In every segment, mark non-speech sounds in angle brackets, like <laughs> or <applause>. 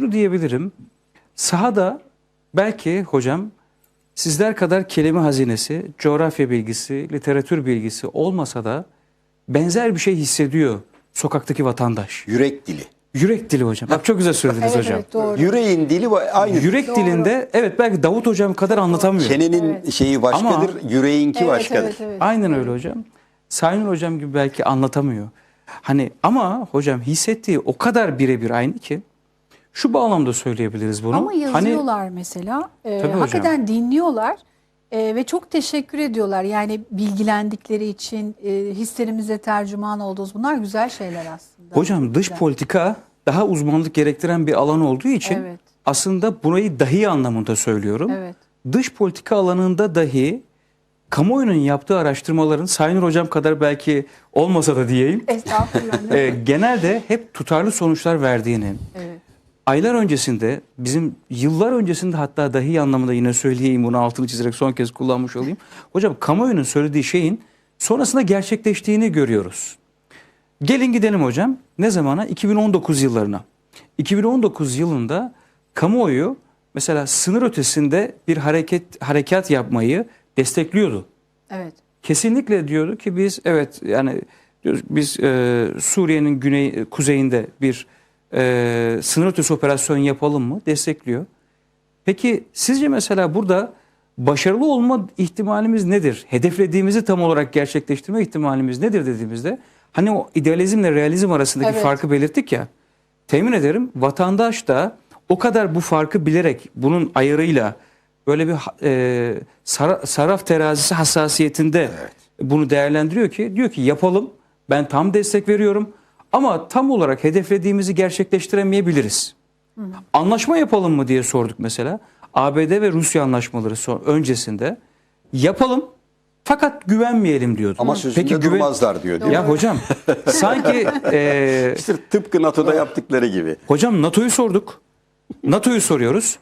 şunu diyebilirim. Sahada belki hocam sizler kadar kelime hazinesi, coğrafya bilgisi, literatür bilgisi olmasa da benzer bir şey hissediyor sokaktaki vatandaş. Yürek dili. Yürek dili hocam. Bak çok güzel söylediniz Evet, hocam. evet doğru. Yüreğin dili aynı. Yürek Doğru. dilinde evet belki Davut hocam kadar anlatamıyor. Çenenin Evet. şeyi başkadır, yüreğinki Evet, başkadır. evet, evet. Aynen öyle hocam. Sayın hocam gibi belki anlatamıyor. Hani ama hocam hissettiği o kadar birebir aynı ki şu bağlamda söyleyebiliriz bunu. Ama Hani yazıyorlar mesela. Ee, Tabii hocam. hakikaten dinliyorlar ee, ve çok teşekkür ediyorlar. Yani bilgilendikleri için e, hislerimize tercüman olduğumuz bunlar güzel şeyler aslında. hocam dış Güzel. politika daha uzmanlık gerektiren bir alan olduğu için Evet. aslında burayı dahi anlamında söylüyorum. Evet. Dış politika alanında dahi kamuoyunun yaptığı araştırmaların Sayın hocam kadar belki olmasa da diyeyim. Estağfurullah. <laughs> e, genelde hep tutarlı sonuçlar verdiğini, evet. Aylar öncesinde bizim yıllar öncesinde hatta dahi anlamında yine söyleyeyim bunu altını çizerek son kez kullanmış olayım. Hocam kamuoyunun söylediği şeyin sonrasında gerçekleştiğini görüyoruz. Gelin gidelim hocam. Ne zamana? 2019 yıllarına. 2019 yılında kamuoyu mesela sınır ötesinde bir hareket harekat yapmayı destekliyordu Evet. kesinlikle diyordu ki biz evet yani biz e, Suriye'nin güney kuzeyinde bir e, sınır ötesi operasyon yapalım mı? Destekliyor. Peki sizce mesela burada başarılı olma ihtimalimiz nedir? Hedeflediğimizi tam olarak gerçekleştirme ihtimalimiz nedir dediğimizde hani o idealizmle realizm arasındaki Evet. farkı belirttik ya. Temin ederim vatandaş da o kadar bu farkı bilerek bunun ayarıyla böyle bir e, sara- saraf terazisi hassasiyetinde bunu değerlendiriyor ki diyor ki yapalım ben tam destek veriyorum ama tam olarak hedeflediğimizi gerçekleştiremeyebiliriz. Anlaşma yapalım mı diye sorduk mesela. ABD ve Rusya anlaşmaları son, öncesinde yapalım fakat güvenmeyelim diyordu. Ama sözünde güven- durmazlar diyor. değil mi? Ya hocam <laughs> sanki e, İşte tıpkı NATO'da yaptıkları gibi. Hocam NATO'yu sorduk. NATO'yu soruyoruz.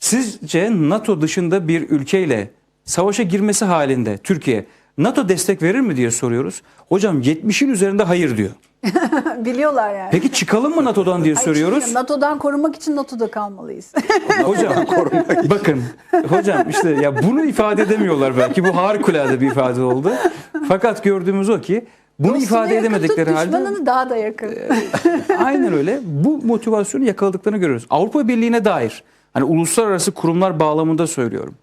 Sizce NATO dışında bir ülkeyle savaşa girmesi halinde Türkiye NATO destek verir mi diye soruyoruz. Hocam 70'in üzerinde hayır diyor. <laughs> Biliyorlar yani. Peki çıkalım mı NATO'dan diye soruyoruz. çünkü NATO'dan korunmak için NATO'da kalmalıyız. <laughs> Hocam <laughs> bakın hocam işte ya bunu ifade edemiyorlar belki bu harikulade bir ifade oldu. Fakat gördüğümüz o ki bunu Dostunu ifade edemedikleri tut, halde Düşmanını daha da yakın. Aynen öyle. Bu motivasyonu yakaladıklarını görüyoruz. Avrupa Birliği'ne dair hani uluslararası kurumlar bağlamında söylüyorum.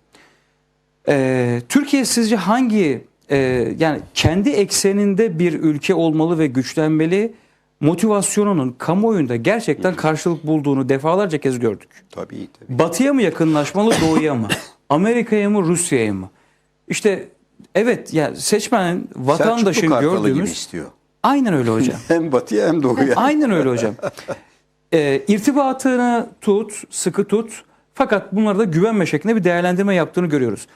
Ee, Türkiye sizce hangi e, yani kendi ekseninde bir ülke olmalı ve güçlenmeli motivasyonunun kamuoyunda gerçekten karşılık bulduğunu defalarca kez gördük. Tabii tabii. Batıya mı yakınlaşmalı, doğuya mı? Amerika'ya mı, Rusya'ya mı? İşte evet ya seçmenin, vatandaşın Kartalı gibi gördüğümüz istiyor. aynen öyle hocam. <laughs> Hem batıya hem doğuya. <laughs> Aynen öyle hocam. Ee, irtibatını tut, sıkı tut. Fakat bunlarda da güvenme şeklinde bir değerlendirme yaptığını görüyoruz.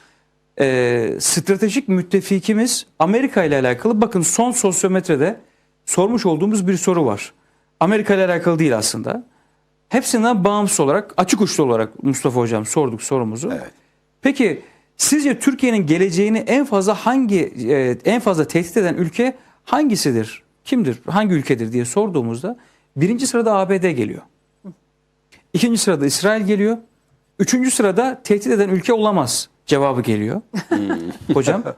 Ee, stratejik müttefikimiz Amerika ile alakalı bakın son sosyometrede sormuş olduğumuz bir soru var. Amerika ile alakalı değil aslında. Hepsinden bağımsız olarak açık uçlu olarak Mustafa Hocam sorduk sorumuzu. Evet. Peki sizce Türkiye'nin geleceğini en fazla hangi e, en fazla tehdit eden ülke hangisidir? Kimdir? Hangi ülkedir diye sorduğumuzda birinci sırada ABD geliyor. İkinci sırada İsrail geliyor. Üçüncü sırada tehdit eden ülke olamaz cevabı geliyor. Hocam <laughs>